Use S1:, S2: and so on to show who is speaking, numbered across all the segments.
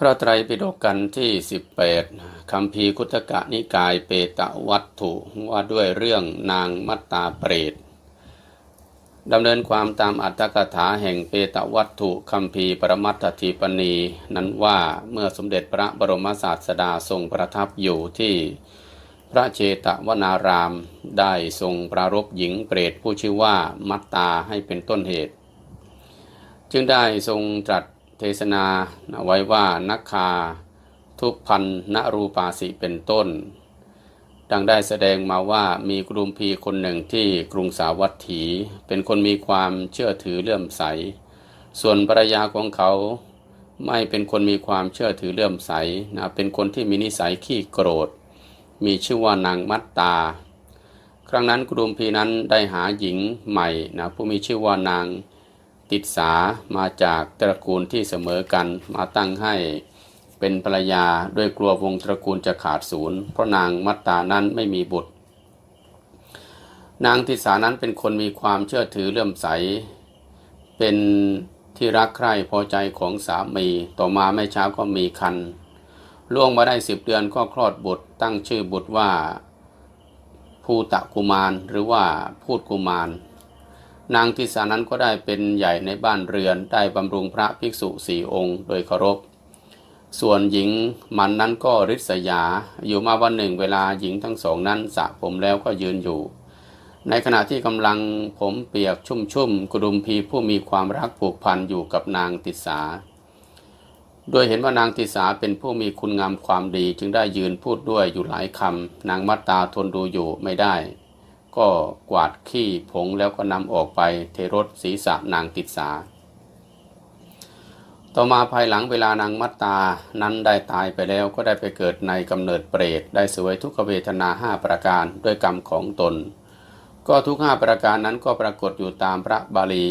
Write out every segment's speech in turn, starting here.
S1: พระไตรปิฎกกันที่ 18คำพีร์คุตกะนิกายเปตวัตถุว่าด้วยเรื่องนางมัตตาเปรตดำเนินความตามอัตถกถาแห่งเปตวัตถุคำพีร์ปรมัตถทีปณี นั้นว่าเมื่อสมเด็จพระบรมศาสดาทรงประทับอยู่ที่พระเจตวนารามได้ทรงปรารบหญิงเปรตผู้ชื่อว่ามัตตาให้เป็นต้นเหตุ จึงได้ทรงตรัส เทศนาไว้ว่านักคาทุกพันนรูปาสิเป็นต้น ดังได้แสดงมาว่ามีกรุมพีคนหนึ่งที่กรุงสาวัตถี เป็นคนมีความเชื่อถือเลื่อมใส ส่วนภรรยาของเขาไม่เป็นคนมีความเชื่อถือเลื่อมใสนะเป็นคนที่มีนิสัยขี้โกรธ มีชื่อว่านางมัตตา ครั้งนั้นกรุมพีนั้นได้หาหญิงใหม่นะผู้มีชื่อว่านาง ติดสามาจากตระกูลที่เสมอกันมาตั้งให้เป็นภรรยาด้วยกลัววงตระกูลจะขาดศูนย์เพราะนางมัตตานั้นไม่มีบุตร นางติสานั้นเป็นคนมีความเชื่อถือเลื่อมใส เป็นที่รักใคร่พอใจของสามี ต่อมาไม่ช้าก็มีคันล่วงมาได้สิบเดือนก็คลอดบุตรตั้งชื่อบุตรว่าภูตะกุมารหรือว่าพูดกุมาร นางทิสานั้นก็ได้เป็นใหญ่ในบ้านเรือนได้บำรุงพระภิกษุสี่องค์โดยเคารพ ส่วนหญิงมันนั้นก็ริษยา อยู่มาวันหนึ่งเวลาหญิงทั้งสองนั้นสระผมแล้วก็ยืนอยู่ ในขณะที่กำลังผมเปียกชุ่มๆกรุมพีผู้มีความรักผูกพันอยู่กับนางติสาโดยเห็นว่านางติสาเป็นผู้มีคุณงามความดีจึงได้ยืนพูดด้วยอยู่หลายคำนางมัตตาทนดูอยู่ไม่ได้ ก็กวาดขี้ผงแล้วก็นำออกไปเทรถศีรษะนางติดสา ต่อมาภายหลังเวลานางมัตตานั้นได้ตายไปแล้วก็ได้ไปเกิดในกำเนิดเปรตได้สวยทุกขเวทนาห้าประการด้วยกรรมของตน ก็ทุกห้าประการนั้นก็ปรากฏอยู่ตามพระบาลี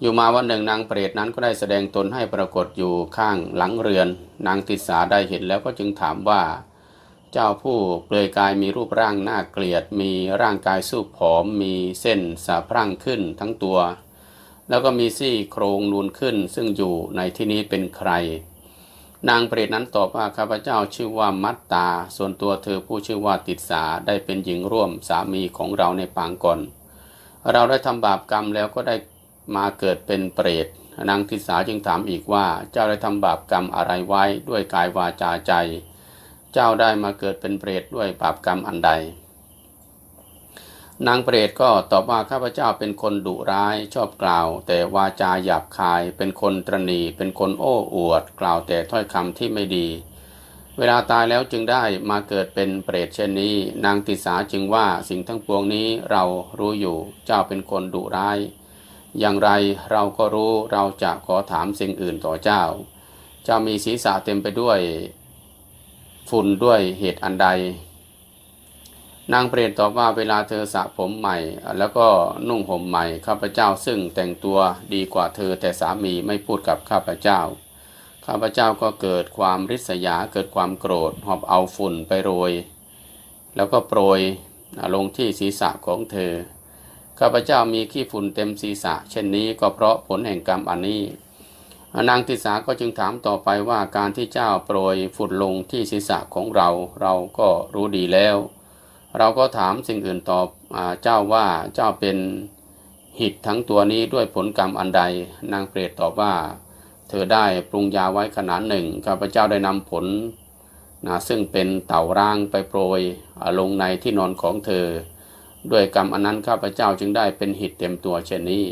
S1: อยู่มาวันหนึ่งนางเปรตนั้นก็ได้แสดงตนให้ปรากฏอยู่ข้างหลังเรือน นางติสาได้เห็นแล้วก็จึงถามว่า เจ้าผู้เปลือยกายมีรูปร่างน่าเกลียด มีร่างกายสูบผอม มีเส้นสาพรั่งขึ้นทั้งตัว แล้วก็มีซี่โครงนูนขึ้น ซึ่งอยู่ในที่นี้เป็นใคร นางเปรตนั้นตอบว่าข้าพเจ้าชื่อว่ามัตตา ส่วนตัวเธอผู้ชื่อว่าติดสาได้เป็นหญิงร่วมสามีของเราในปางก่อน เราได้ทำบาปกรรมแล้วก็ได้มาเกิดเป็นเปรตนางติสาจึงถามอีกว่าเจ้าได้ทำบาปกรรมอะไรไว้ด้วยกายวาจาใจ เจ้าได้มาเกิดเป็นเปรตด้วยบาปกรรมอันใด นางเปรตก็ตอบว่าข้าพเจ้าเป็นคนดุร้ายชอบกล่าว แต่วาจาหยาบคาย เป็นคนตรณีเป็นคนโอ้อวด กล่าวแต่ถ้อยคำที่ไม่ดี เวลาตายแล้วจึงได้มาเกิดเป็นเปรตเช่นนี้ นางติสาจึงว่าสิ่งทั้งปวงนี้เรารู้อยู่เจ้าเป็นคนดุร้ายอย่างไรเราก็รู้เราจะขอถามสิ่งอื่นต่อเจ้า เจ้ามีศีรษะเต็มไปด้วย ฝุ่นด้วยเหตุอันใด นางเปรตตอบว่าเวลาเธอสระผมใหม่ แล้วก็นุ่งห่มใหม่ข้าพเจ้าซึ่งแต่งตัวดีกว่าเธอแต่สามีไม่พูดกับข้าพเจ้า ข้าพเจ้าก็เกิดความริษยาเกิดความโกรธหอบเอาฝุ่นไปโรย แล้วก็โปรยลงที่ศีรษะของเธอข้าพเจ้ามีขี้ฝุ่นเต็มศีรษะ เช่นนี้ก็เพราะผลแห่งกรรมอันนี้ นางติสาก็จึงถามต่อไปว่าการที่เจ้าโปรยฝุ่นลงที่ศีรษะของเราเราก็รู้ดีแล้ว เราก็ถามสิ่งอื่นตอบเจ้าว่าเจ้าเป็นหิตทั้งตัวนี้ด้วยผลกรรมอันใด นางเปรตตอบว่า เธอได้ปรุงยาไว้ขนาดหนึ่งข้าพเจ้าได้นำผลนะซึ่งเป็นเต่าร่างไปโปรยลงในที่นอนของเธอ ด้วยกรรมอันนั้นข้าพเจ้าจึงได้เป็นหิตเต็มตัวเช่นนี้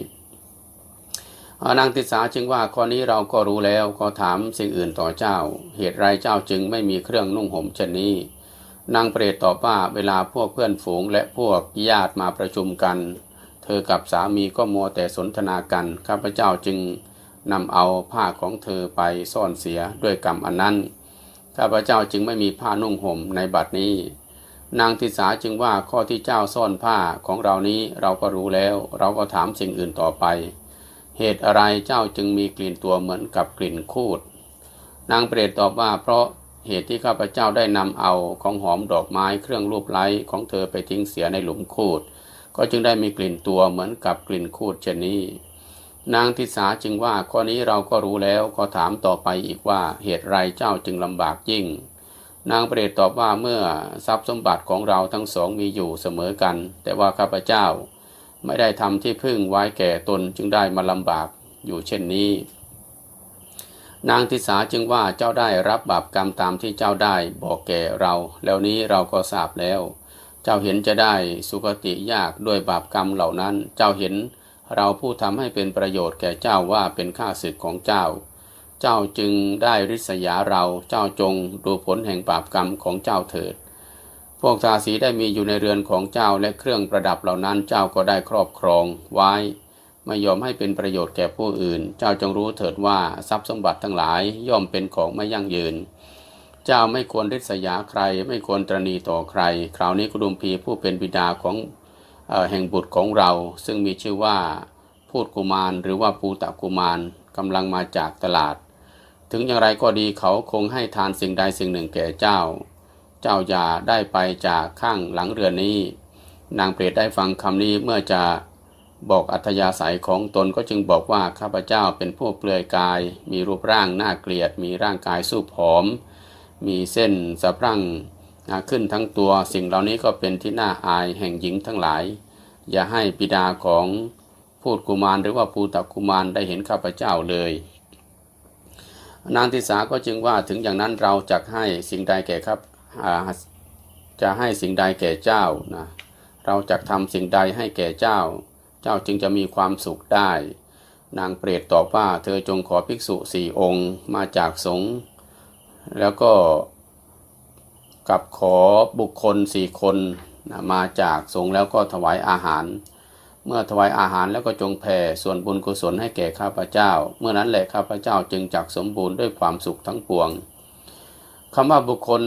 S1: นางติสาจึงว่าข้อนี้เราก็รู้แล้วก็ถามสิ่งอื่นต่อเจ้า เหตุไรเจ้าจึงไม่มีเครื่องนุ่งห่มเช่นนี้ นางเปรตตอบว่าเวลาพวกเพื่อนฝูงและพวกญาติมาประชุมกัน เธอกับสามีก็มัวแต่สนทนากันข้าพเจ้าจึงนำเอาผ้าของเธอไปซ่อนเสียด้วยกรรมอันนั้นข้าพเจ้าจึงไม่มีผ้านุ่งห่มในบัดนี้ นางทิสาจึงว่าข้อที่เจ้าซ่อนผ้าของเรานี้เราก็รู้แล้ว เราก็ถามสิ่งอื่นต่อไป เหตุอะไรเจ้าจึงมีกลิ่นตัวเหมือนกับกลิ่นคูด นางเปรตตอบว่าเพราะเหตุที่ข้าพเจ้าได้นำเอาของหอมดอกไม้เครื่องรูปไล้ของเธอไปทิ้งเสียในหลุมคูด ก็จึงได้มีกลิ่นตัวเหมือนกับกลิ่นคูดเช่นนี้ นางทิสาจึงว่าข้อนี้เราก็รู้แล้วก็ถามต่อไปอีกว่าเหตุไรเจ้าจึงลำบากยิ่ง นางเปรตตอบว่าเมื่อทรัพย์สมบัติของเราทั้งสองมีอยู่เสมอกัน แต่ว่าข้าพเจ้า ไม่ได้ทำที่พึ่งไว้แก่ตนจึงได้มาลำบากอยู่เช่นนี้ นางทิสาจึงว่าเจ้าได้รับบาปกรรมตามที่เจ้าได้บอกแก่เรา แล้วนี้เราก็ทราบแล้ว เจ้าเห็นจะได้สุคติยากด้วยบาปกรรมเหล่านั้น เจ้าเห็นเราผู้ทำให้เป็นประโยชน์แก่เจ้าว่าเป็นข้าศึกของเจ้า เจ้าจึงได้ริษยาเรา เจ้าจงดูผลแห่งบาปกรรมของเจ้าเถิด พวกทาสีได้มีอยู่ในเรือนของเจ้าและเครื่องประดับเหล่านั้นเจ้าก็ได้ครอบครองไว้ ไม่ยอมให้เป็นประโยชน์แก่ผู้อื่น เจ้าจงรู้เถิดว่าทรัพย์สมบัติทั้งหลายย่อมเป็นของไม่ยั่งยืน เจ้าไม่ควรริษยาใคร ไม่ควรตรณีต่อใคร คราวนี้กุดุมพีผู้เป็นบิดาของอแห่งบุตรของเรา ซึ่งมีชื่อว่าพูดกุมารหรือว่าปูตะกุมารกำลังมาจากตลาด ถึงอย่างไรก็ดีเขาคงให้ทานสิ่งใดสิ่งหนึ่งแก่เจ้า เจ้าอย่าได้ไปจากข้างหลังเรือนนี้ นางเปรตได้ฟังคำนี้เมื่อจะบอกอัธยาศัยของตนก็จึงบอกว่าข้าพเจ้าเป็นผู้เปลือยกาย มีรูปร่างน่าเกลียด มีร่างกายสู้ผอม มีเส้นสะพรั่งขึ้นทั้งตัว สิ่งเหล่านี้ก็เป็นที่น่าอายแห่งหญิงทั้งหลาย อย่าให้ปิดาของพูดกุมารหรือว่าภูตกุมารได้เห็นข้าพเจ้าเลย นางทิสาก็จึงว่าถึงอย่างนั้นเราจะให้สิ่งใดแก่ครับ จะให้สิ่งใดแก่เจ้านะเราจะทำสิ่งใดให้แก่เจ้า เจ้าจึงจะมีความสุขได้ นางเปรตตอบว่าเธอจงขอภิกษุสี่องค์มาจากสงฆ์แล้วก็กับขอบุคคลสี่คนนะมาจากสงฆ์แล้วก็ถวายอาหาร เมื่อถวายอาหารแล้วก็จงแผ่ส่วนบุญกุศลให้แก่ข้าพเจ้า เมื่อนั้นแหละข้าพเจ้าจึงจักสมบูรณ์ด้วยความสุขทั้งปวง คำว่าบุคคล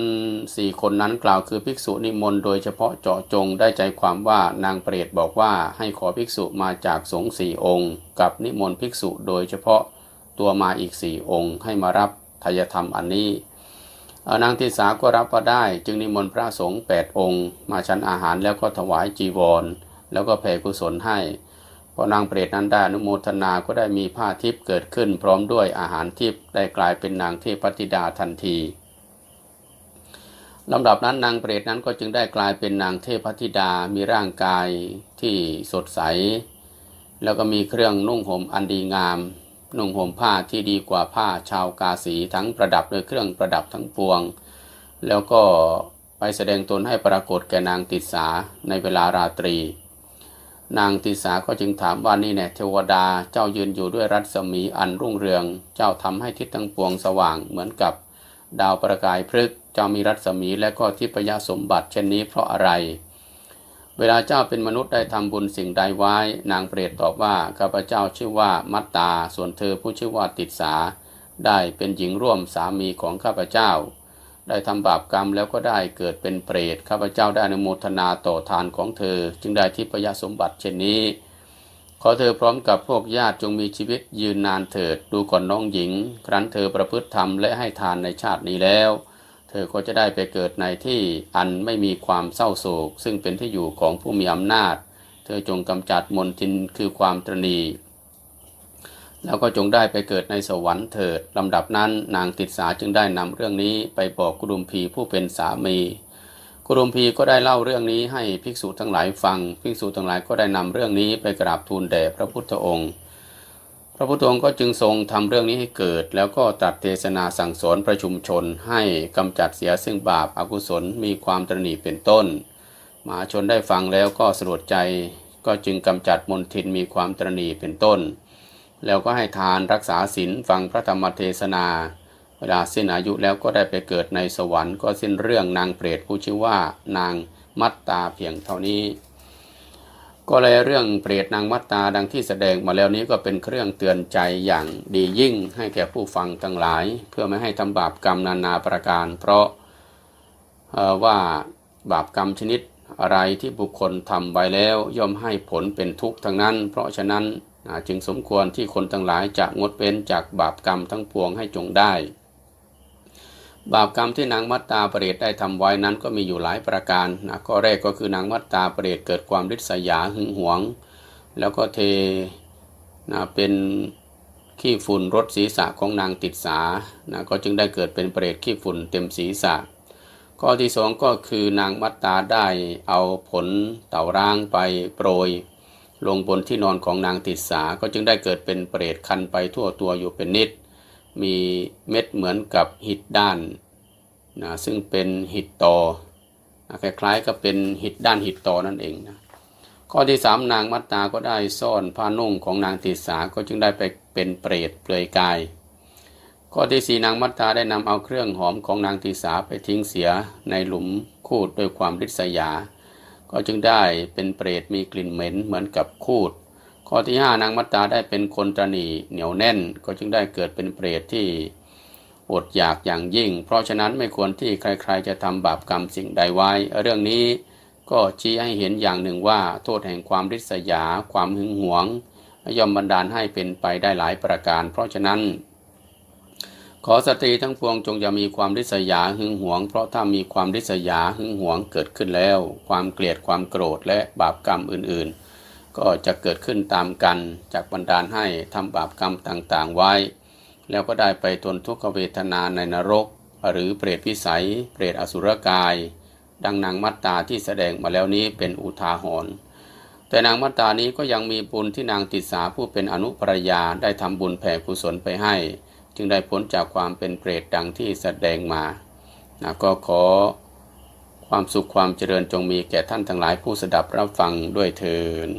S1: สี่คนนั้นกล่าวคือภิกษุนิมนต์โดยเฉพาะเจาะจงได้ใจความว่านางเปรตบอกว่าให้ขอภิกษุมาจากสงฆ์สี่องค์ กับนิมนต์ภิกษุโดยเฉพาะตัวมาอีกสี่องค์ ให้มารับทายธรรมอันนี้นางทิสาก็รับว่าได้ จึงนิมนต์พระสงฆ์แปดองค์ มาฉันอาหารแล้วก็ถวายจีวร แล้วก็แผ่กุศลให้พอนางเปรตนั้นได้อนุโมทนาก็ได้มีผ้าทิพย์เกิดขึ้น พร้อมด้วยอาหารทิพย์ได้กลายเป็นนางเทพธิดาทันที ลำดับนั้นนางเปรตนั้นก็จึงได้กลายเป็นนางเทพธิดา มีร่างกายที่สดใส แล้วก็มีเครื่องนุ่งห่มอันดีงาม นุ่งห่มผ้าที่ดีกว่าผ้าชาวกาสีทั้งประดับด้วยเครื่องประดับทั้งปวง แล้วก็ไปแสดงตนให้ปรากฏแก่นางติสาในเวลาราตรี นางติสาก็จึงถามว่านี่แน่เทวดาเจ้ายืนอยู่ด้วยรัศมีอันรุ่งเรือง เจ้าทำให้ทิศทั้งปวงสว่างเหมือนกับดาวประกายพฤกษ์ จ้ามีรัศมีและก็ทิพยสมบัติเช่นนี้เพราะอะไร เวลาเจ้าเป็นมนุษย์ได้ทำบุญสิ่งใดไว้ นางเปรตตอบว่าข้าพเจ้าชื่อว่ามัตตา ส่วนเธอผู้ชื่อว่าติดสา ได้เป็นหญิงร่วมสามีของข้าพเจ้า ได้ทำบาปกรรมแล้วก็ได้เกิดเป็นเปรตข้าพเจ้าได้อนุโมทนาต่อทานของเธอ จึงได้ทิพยสมบัติเช่นนี้ขอเธอพร้อมกับพวกญาติจงมีชีวิตยืนนานเถิด ดูก่อนน้องหญิง ครั้นเธอประพฤติธรรมและให้ทานในชาตินี้แล้ว เธอก็จะได้ไปเกิดในที่อันไม่มีความเศร้าโศก ซึ่งเป็นที่อยู่ของผู้มีอำนาจ เธอจงกำจัดมนทินคือความตรณีแล้วก็จงได้ไปเกิดในสวรรค์เถิดลำดับนั้นนางติดสาจึงได้นำเรื่องนี้ไปบอกกุดุมพีผู้เป็นสามีกุรุมพีก็ได้เล่าเรื่องนี้ให้ภิกษุทั้งหลายฟัง ภิกษุทั้งหลายก็ได้นำเรื่องนี้ไปกราบทูลแด่พระพุทธองค์ พระพุทธองค์ก็จึงทรงทำเรื่องนี้ให้เกิด แล้วก็ตรัสเทศนาสั่งสอนประชุมชนให้กำจัดเสียซึ่งบาปอากุศลมีความตรณีเป็นต้นมหาชนได้ฟังแล้วก็สลดใจ ก็จึงกำจัดมนทินมีความตรณีเป็นต้น แล้วก็ให้ทานรักษาศีลฟังพระธรรมเทศนา เวลาสิ้นอายุแล้วก็ได้ไปเกิดในสวรรค์ก็สิ้นเรื่องนางเปรตผู้ชื่อว่านางมัตตาเพียงเท่านี้ ก็เลยเรื่องเปรตนางมัตตาดังที่แสดงมาแล้วนี้ก็เป็นเครื่องเตือนใจอย่างดียิ่งให้แก่ผู้ฟังทั้งหลาย เพื่อไม่ให้ทำบาปกรรมนานาประการ เพราะว่าบาปกรรมชนิดอะไรที่บุคคลทำไว้แล้ว ย่อมให้ผลเป็นทุกข์ทั้งนั้น เพราะฉะนั้นจึงสมควรที่คนทั้งหลายจะงดเว้นจากบาปกรรมทั้งปวงให้จงได้ บาปกรรมที่นางมัตตาเปรตได้ทำไว้นั้นก็มีอยู่หลายประการนะข้อแรกก็คือนางมัตตาเปรตเกิดความริษยาหึงหวง แล้วก็เทนะเป็นขี้ฝุ่นรถศีรษะของนางติดสานะก็จึงได้เกิดเป็นเปรตขี้ฝุ่นเต็มศีรษะ ข้อที่สองก็คือนางมัตตาได้เอาผลเต่าร้างไปโปรย ลงบนที่นอนของนางติดสาก็จึงได้เกิดเป็นเปรตคันไปทั่วตัวอยู่เป็นนิด มีเม็ดเหมือนกับหิดด้านนะซึ่งเป็นหิดตอนะคล้ายๆกับเป็นหิดด้านหิดตอนั่นเองนะข้อที่สามนางมัตตาก็ได้ซ่อนผ้านุ่งของนางติสาก็จึงได้ไปเป็นเปรตเปลือยกาย ข้อที่สี่นางมัตตาได้นำเอาเครื่องหอมของนางติสาไปทิ้งเสียในหลุมคูดด้วยความริษยา ก็จึงได้เป็นเปรตมีกลิ่นเหม็นเหมือนกับคูด ข้อที่ห้านางมัตตาได้เป็นคนตรณีเหนียวแน่น ก็จึงได้เกิดเป็นเปรตที่อดอยากอย่างยิ่ง เพราะฉะนั้นไม่ควรที่ใครๆจะทำบาปกรรมสิ่งใดไว้ เรื่องนี้ก็ชี้ให้เห็นอย่างหนึ่งว่าโทษแห่งความริษยา ความหึงหวง ย่อมบันดาลให้เป็นไปได้หลายประการ เพราะฉะนั้น ขอสตรีทั้งปวงจงอย่ามีความริษยาหึงหวง เพราะถ้ามีความริษยาหึงหวงเกิดขึ้นแล้ว ความเกลียดความโกรธและบาปกรรมอื่นๆ ก็จะเกิดขึ้นตามกันจากบันดาลให้ทำบาปกรรมต่างๆไว้ แล้วก็ได้ไปทนทุกขเวทนาในนรก หรือเปรตวิสัย เปรตอสุรกาย ดังนางมัตตาที่แสดงมาแล้วนี้เป็นอุทาหรณ์แต่นางมัตตานี้ก็ยังมีบุญที่นางติสาผู้เป็นอนุภรยาได้ทำบุญแผ่กุศลไปให้ จึงได้พ้นจากความเป็นเปรตดังที่แสดงมานะก็ขอความสุขความเจริญจงมีแก่ท่านทั้งหลายผู้สดับรับฟังด้วยเทิน